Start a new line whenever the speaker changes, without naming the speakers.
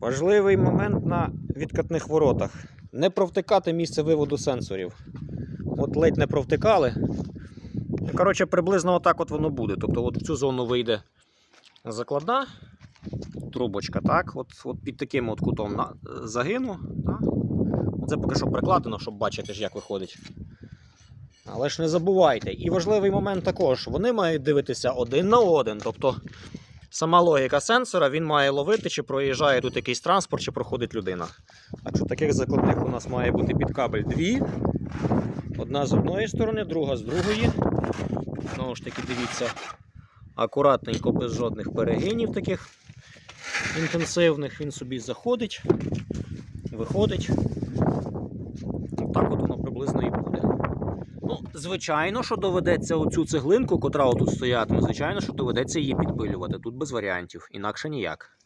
Важливий момент на відкатних воротах. Не провтикати місце виводу сенсорів. От ледь не провтикали. Коротше, приблизно отак от воно буде. Тобто от в цю зону вийде закладна трубочка, так? От, от під таким от кутом на, загину. Так? Це поки що прикладено, щоб бачити, як виходить. Але ж не забувайте. І важливий момент також: вони мають дивитися один на один. Тобто сама логіка сенсора, він має ловити, чи проїжджає тут якийсь транспорт, чи проходить людина. Так що таких закладних у нас має бути під кабель дві. Одна з одної сторони, друга з другої. Знову ж таки, дивіться, акуратненько, без жодних перегинів таких інтенсивних. Він собі заходить, виходить. Так от воно приблизно і буде. Ну, звичайно, що доведеться оцю цеглинку, котра отут стоятиме, звичайно, що доведеться її підпилювати. Тут без варіантів, інакше ніяк.